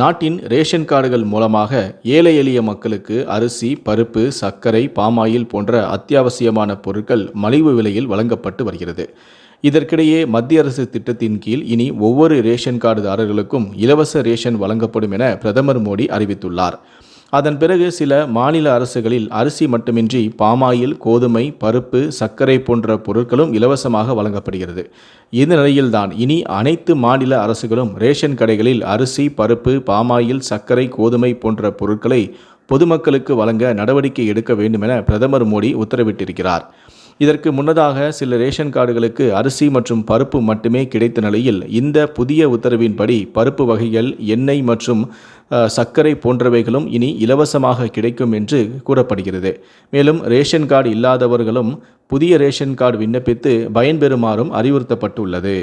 நாட்டின் ரேஷன் கார்டுகள் மூலமாக ஏழை எளிய மக்களுக்கு அரிசி பருப்பு சர்க்கரை பாமாயில் போன்ற அத்தியாவசியமான பொருட்கள் மலிவு விலையில் வழங்கப்பட்டு வருகிறது. இதற்கிடையே மத்திய அரசு திட்டத்தின் கீழ் இனி ஒவ்வொரு ரேஷன் கார்டுதாரர்களுக்கும் இலவச ரேஷன் வழங்கப்படும் என பிரதமர் மோடி அறிவித்துள்ளார். அதன் பிறகு சில மாநில அரசுகளில் அரிசி மட்டுமின்றி பாமாயில் கோதுமை பருப்பு சர்க்கரை போன்ற பொருட்களும் இலவசமாக வழங்கப்படுகிறது. இந்த நிலையில்தான் இனி அனைத்து மாநில அரசுகளும் ரேஷன் கடைகளில் அரிசி பருப்பு பாமாயில் சர்க்கரை கோதுமை போன்ற பொருட்களை பொதுமக்களுக்கு வழங்க நடவடிக்கை எடுக்க வேண்டுமென பிரதமர் மோடி உத்தரவிட்டிருக்கிறார். இதற்கு முன்னதாக சில ரேஷன் கார்டுகளுக்கு அரிசி மற்றும் பருப்பு மட்டுமே கிடைத்த நிலையில் இந்த புதிய உத்தரவின்படி பருப்பு வகைகள் எண்ணெய் மற்றும் சர்க்கரை போன்றவைகளும் இனி இலவசமாக கிடைக்கும் என்று கூறப்படுகிறது. மேலும் ரேஷன் கார்டு இல்லாதவர்களும் புதிய ரேஷன் கார்டு விண்ணப்பித்து பயன்பெறுமாறும் அறிவுறுத்தப்பட்டுள்ளது.